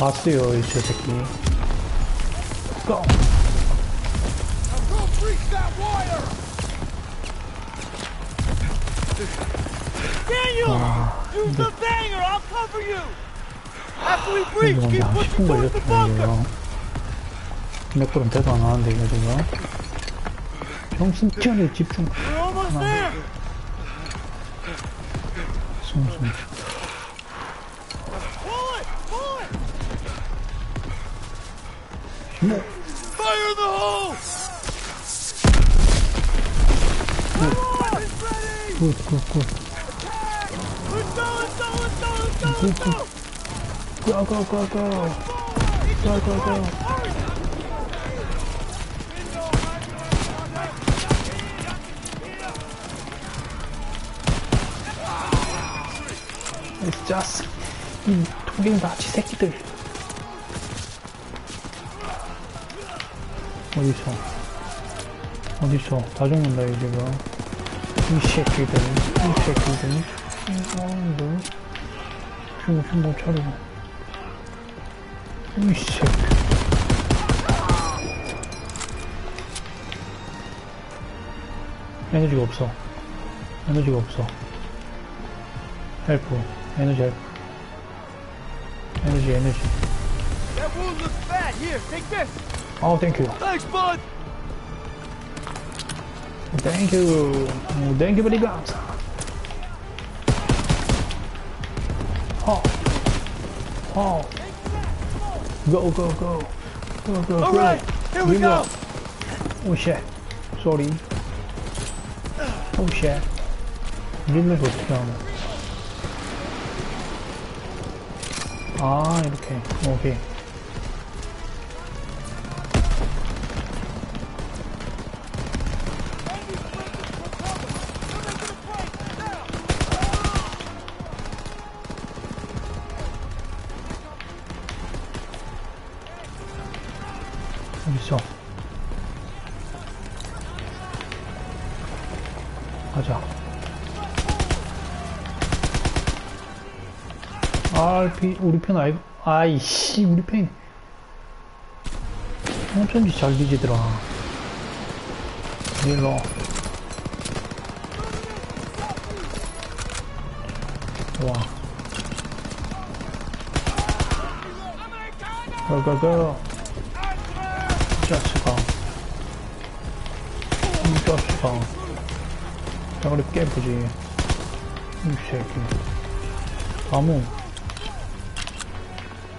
봤어요, 이저 새끼. 고! Don't breach that wire! Daniel! Use the banger! I'll cover you! After we breach, 이거 keep 한 pushing 10분 towards the bunker! 걸렸거든요. 몇 걸음 대도 안 하는데, 이거 지금. 정신 차려 집중. We're almost there! 숨, 숨. 힘내. Fire the hole! Ready! 굿, 굿, 굿. Let's go! Let's go! Let's go! Let's go! Let's go! 고, 고, 고, 고. 고, 고, 고. It's just 이 독일 나치 새끼들 어디서? 어디서? 다 죽는다 이 지금 이 새끼들 이 새끼들. 이놈들 정신 못 차리고. 이 새끼. 에너지가 없어. 에너지가 없어. 헬프 에너지 헬프. 에너지 에너지 That wound looks bad. Here, take this. 아우 땡큐 Thanks, bud. 땡큐 오, 땡큐 베리 감사 어. 어. Go, go, go. Go, go, All go. right, here we go. Oh shit. Sorry. Oh shit. 릴러도 어떻게 하 노? 아. 어딨어? 가자. RP, 우리 편 아이, 아이씨, 우리 편. 어쩐지 잘 뒤지더라. 일로. 와. 고고고. 이 자식아. 이 자식아. 저리 깨부지. 이 새끼. 아무.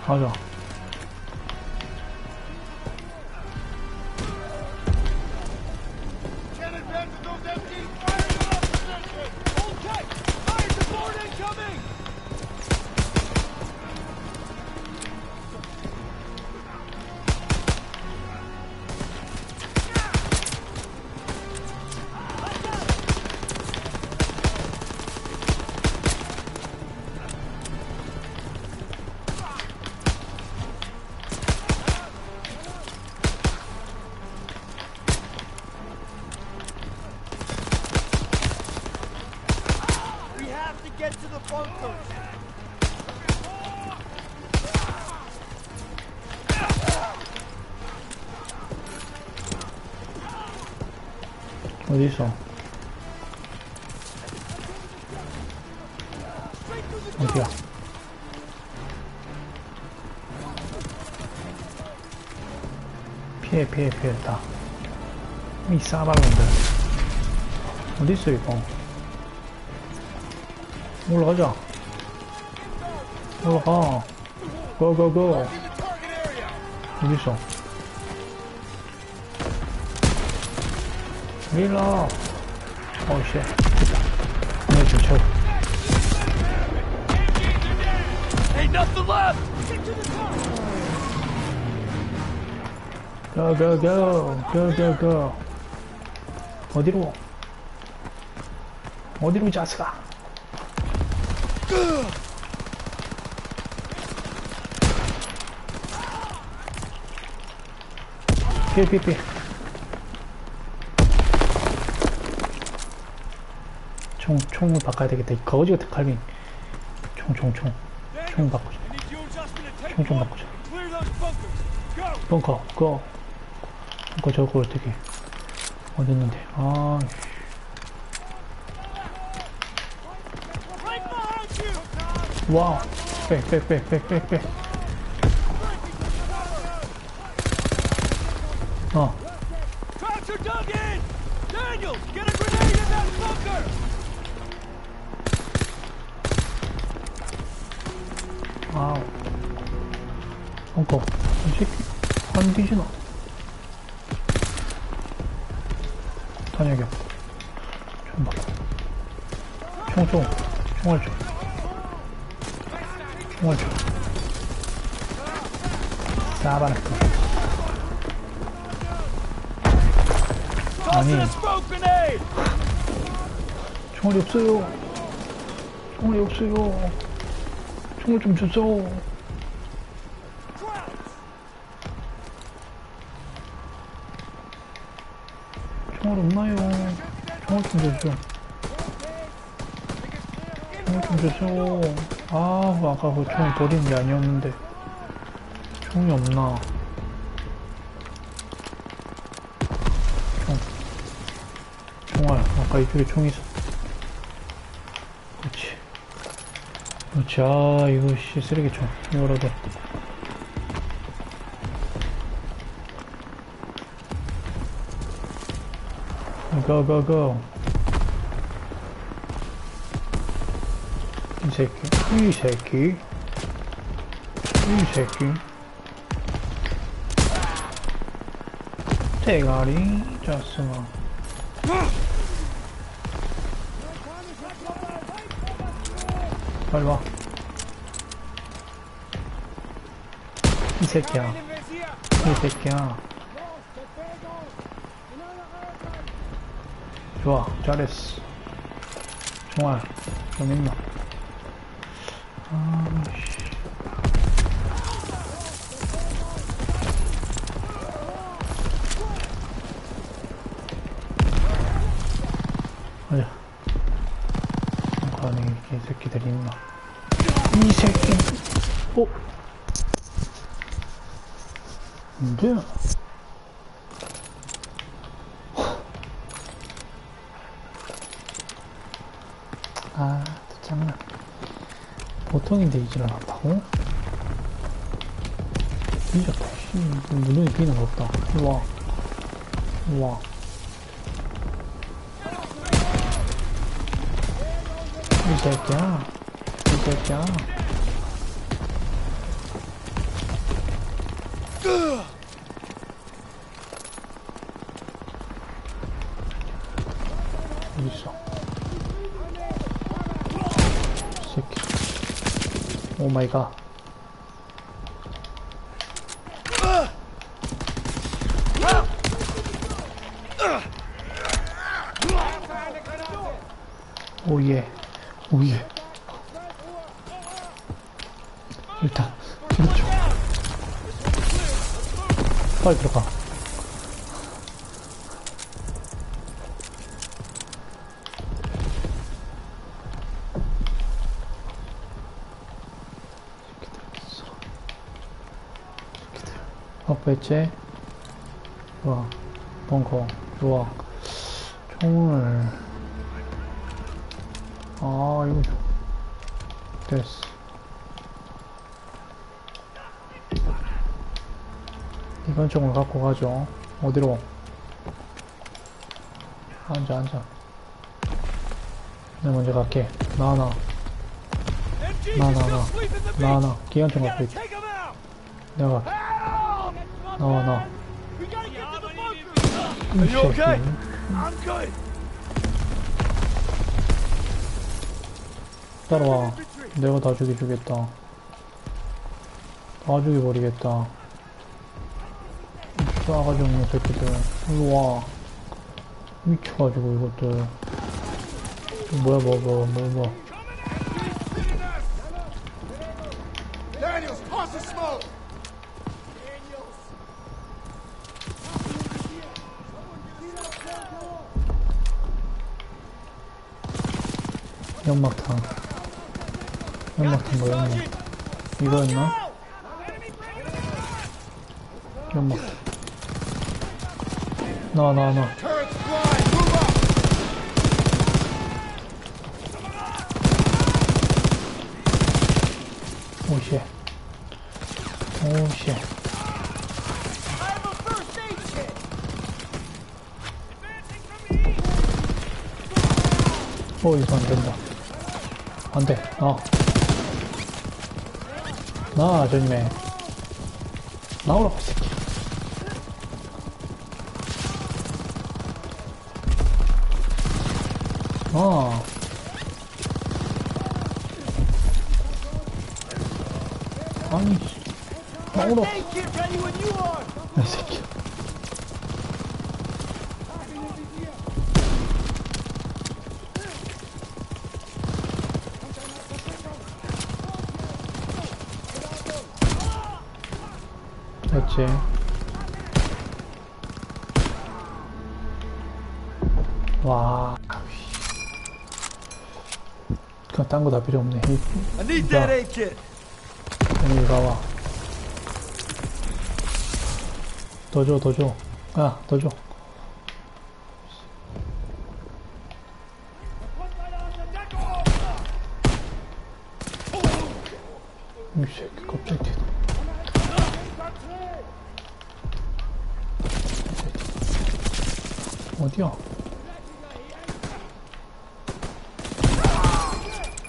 가자. Have to get to the bunker. 어디 있어? 어디야? 피해 피해 피해 다. 이 싸발놈들. 어디 있어 이거? 올라가자. 올라가. 고고고. 어디 있어? 밀러. 어우씨. 됐다. 오늘 좀 채워. Ain't nothing left. Go, go, go. Go, go, go. 어디로? 어디로 이 자식아? 피해. 총, 총을 바꿔야 되겠다. 이 거지 같은 칼빈. 총, 총, 총. 총 바꾸자. Need you adjustment to take 총좀 바꾸자. 벙커 그거 벙커 저거 어떻게 어딨는데 아 와우. 백, 백, 백, 백, 백, 백. 어. 와우. 잠깐. 이 새끼. 안 뒤지나. 탄약이 없다. 총알 총알 좀. 8초 4번 아니. 총알이 없어요. 총알이 없어요. 총을 좀 주소. 총알 없나요? 총알 좀 주소. 총알 좀 주소. 아, 아까 그 총 버린 게 아니었는데. 총이 없나. 총. 총알. 아까 이쪽에 총이 있어. 그렇지. 그렇지. 아, 이거 씨, 쓰레기총. 이거라도. Go, go, go. 이 새끼, 이 새끼, 이 새끼. 대가리 짰으나. 빨리 와. 이 새끼야, 이 새끼야. 좋아, 잘했어. 총알, 좀 있나? 안에 이렇게 새끼들이 있나? 이 새끼, 어? 안 돼. 아, 장난. 보통인데 이질 않았다고? 뒤졌다, 씨. 눈이 비는 거 없다. 와. 와. 이 새끼야. 이 새끼야. 어디 있어? 오예. 일단, 그렇죠. 빨리 들어가. 헛배째 좋아 벙커 좋아 총을 아 이거 좀 됐어 이번 총을 갖고 가죠 어디로 앉아 앉아 내가 먼저 갈게 나나 beach. 나나 기관총 갖고 out. 내가 갈게! 나와 나 We gotta get to the bunker. 이? 새끼. 따라와. 내가 다 죽여주겠다. 다 죽여버리겠다. 싸가지 없는 새끼들. 일로 와. 미쳐가지고 이것들. 뭐야 뭐뭐뭐 뭐. Daniels, toss the smoke! 연막탄. 연막탄 뭐야 연막. 이거였나? 연막. 나와, 나와, 나와. Turrets flying! Move up! 오, 씨. 오, 씨. I have a first aid kit. 어, 이거 안 된다. 안 돼. 나. 나. 아. 아니, 나오라. First aid kit ready when 됐지. 와. 그냥 딴 거 다 필요 없네. 이, I need that that aid kit. 여기 가와. 더 줘, 더 줘. 아, 더 줘.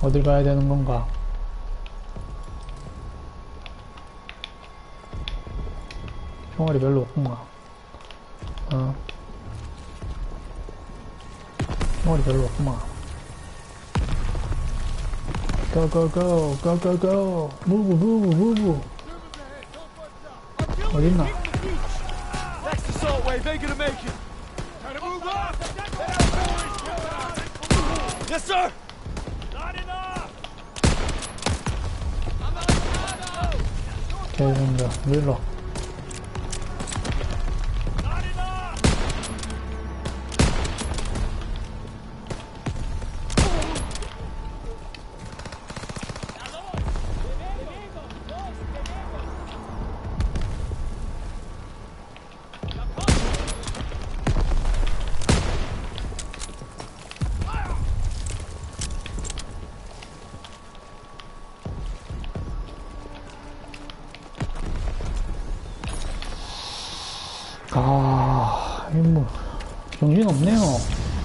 어딜 가야 되는 건가? 총알이 별로 없구만. 어. 총알이 별로 없구만. Go, go, go, go, go, go. Move, move, move. 어딨나? Next assault wave ain't gonna make it. Try to move up! Yes, sir. 대중자, 밀러. 정신 없네요.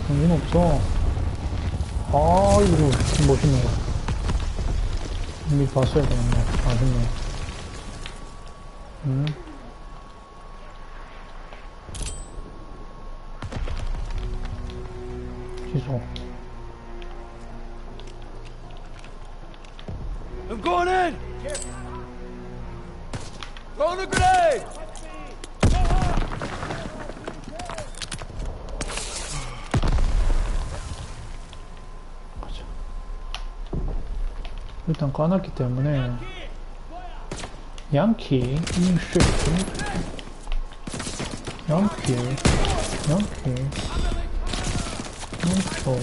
정신 없어. 아, 이거 멋있네. 이미 봤어야 되는데, 아쉽네. 음. 취소. I'm going in. Throwing a grenade. 일단 까놨기 때문에 양키 이 새끼 양키 양키 멈춰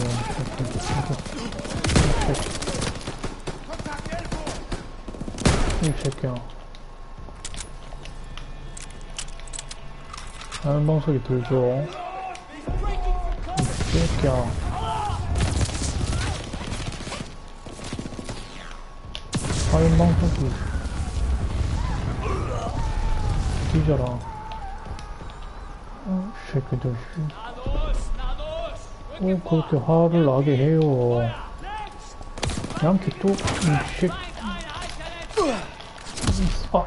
이 새끼야 다른 방석이 들죠 이 새끼야 다른 방석이 뒤져라. 어, 새끼들 씨. 꼭 그렇게 화를 나게 해요. 양키 또, 이 새끼 아